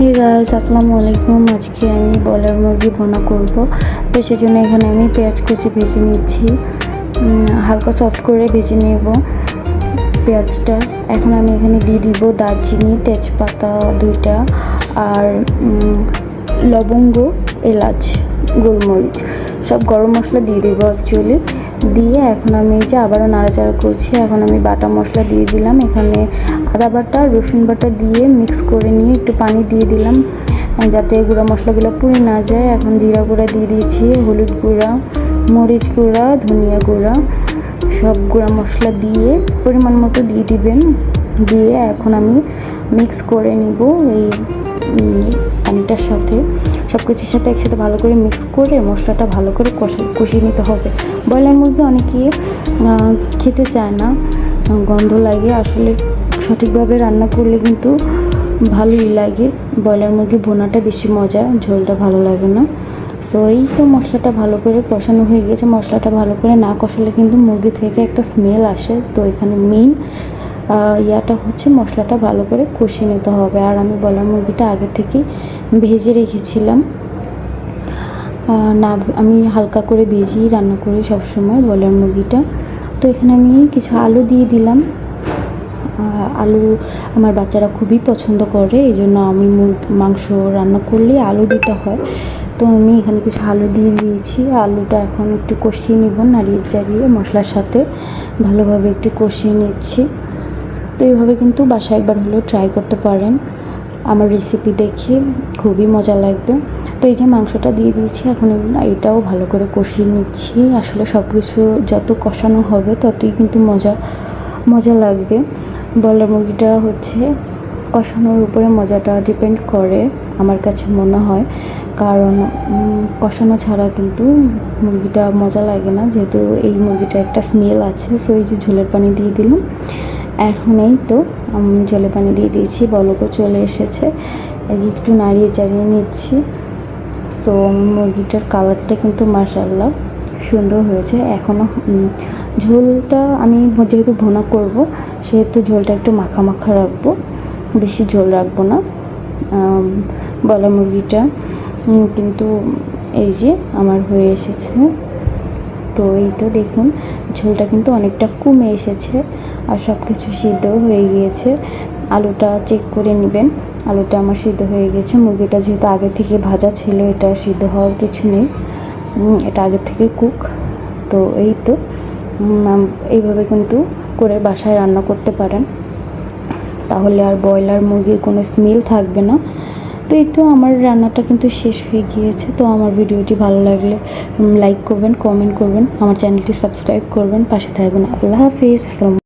Hey guys আসসালামু আলাইকুম। আজকে আমি বয়লার মুরগি ভোনা করব। তো সেজন্য এখানে আমি পেঁয়াজ কুচি ভেজে নিচ্ছি। হালকা সফট করে ভেজে নেব পেঁয়াজটা। এখন আমি এখানে দিয়ে দিব দারচিনি, তেজপাতা দুইটা আর লবঙ্গ, এলাচ, গোলমরিচ। সব গরম মশলা দিয়ে দেবো অ্যাকচুয়ালি দিয়ে এখন আমি এই যে আবারও নাড়াচাড়া করছি। এখন আমি বাটা মশলা দিয়ে দিলাম। এখানে আদা বাটা, রসুন বাটা দিয়ে মিক্স করে নিয়ে একটু পানি দিয়ে দিলাম, যাতে গুঁড়া মশলাগুলো পুড়ে না যায়। এখন জিরা গুঁড়া দিয়ে দিয়েছি, হলুদ গুঁড়া, মরিচ গুঁড়া, ধনিয়া গুঁড়া, সব গুঁড়া মশলা দিয়ে পরিমাণ মতো দিয়ে দিবেন। দিয়ে এখন আমি মিক্স করে নিব এই পানিটার সাথে সব কিছুর সাথে একসাথে ভালো করে মিক্স করে মশলাটা ভালো করে কষা, কষিয়ে নিতে হবে। ব্রয়লার মুরগি অনেকে খেতে চায় না, গন্ধ লাগে। আসলে সঠিকভাবে রান্না করলে কিন্তু ভালোই লাগে। ব্রয়লার মুরগি বোনাটা বেশি মজা ঝোলটা ভালো লাগে না। সো এই তো মশলাটা ভালো করে কষানো হয়ে গেছে। মশলাটা ভালো করে না কষালে কিন্তু মুরগি থেকে একটা স্মেল আসে। তো এখানে মেইন ইয়াটা হচ্ছে মশলাটা ভালো করে কষিয়ে নিতে হবে। আর আমি বলার মুরগিটা আগে থেকেই ভেজে রেখেছিলাম। না, আমি হালকা করে ভেজেই রান্না করি সবসময় বলার মুরগিটা। তো এখানে আমি কিছু আলু দিয়ে দিলাম। আলু আমার বাচ্চারা খুবই পছন্দ করে, এই জন্য আমি মুরগি, মাংস রান্না করলে আলু দিতে হয়। তো আমি এখানে কিছু আলু দিয়ে দিয়েছি। আলুটা এখন একটু কষিয়ে নেব, নাড়িয়ে চাড়িয়ে মশলার সাথে ভালোভাবে একটু কষিয়ে নিচ্ছি। তো এইভাবে কিন্তু বাসায় একবার হলেও ট্রাই করতে পারেন। আমার রেসিপি দেখে খুবই মজা লাগবে। তো এই যে মাংসটা দিয়ে দিয়েছি, এখন এটাও ভালো করে কষিয়ে নিচ্ছি। আসলে সব কিছু যত কষানো হবে ততই কিন্তু মজা মজা লাগবে। বয়লার মুরগিটা হচ্ছে কষানোর উপরে মজাটা ডিপেন্ড করে, আমার কাছে মনে হয়। কারণ কষানো ছাড়া কিন্তু মুরগিটা মজা লাগে না। যেহেতু এই মুরগিটার একটা স্মেল আছে সো এই যে ঝোলের পানি দিয়ে দিলাম। এখন এই তো জলে পানি দিয়ে দিয়েছি, বলকও চলে এসেছে। এই যে একটু নাড়িয়ে চাড়িয়ে নিচ্ছি। সো মুরগিটার কালারটা কিন্তু মার্শাল্লাহ সুন্দর হয়েছে। এখনও ঝোলটা আমি যেহেতু ভোনা করব, সেহেতু ঝোলটা একটু মাখা মাখা রাখব। বেশি ঝোল রাখব না। বলা মুরগিটা কিন্তু এই যে আমার হয়ে এসেছে। তো এই তো দেখুন, ঝোলটা কিন্তু অনেকটা কমে এসেছে আর সব কিছু সিদ্ধ হয়ে গিয়েছে। আলুটা চেক করে নেবেন। আলুটা আমার সিদ্ধ হয়ে গেছে। মুরগিটা যেহেতু আগে থেকে ভাজা ছিল, এটা সিদ্ধ হওয়ার কিছু নেই। এটা আগে থেকে কুক তো এই তো এইভাবে কিন্তু করে বাসায় রান্না করতে পারেন। তাহলে আর ব্রয়লার মুরগির কোনো স্মেল থাকবে না। তো এই তো আমার রান্নাটা কিন্তু শেষ হয়ে গিয়েছে, তো আমার ভিডিওটি ভালো লাগলে লাইক করবেন কমেন্ট করবেন, আমার চ্যানেলটি সাবস্ক্রাইব করবেন, পাশে থাকবেন। আল্লাহ হাফিজ, আসসালামু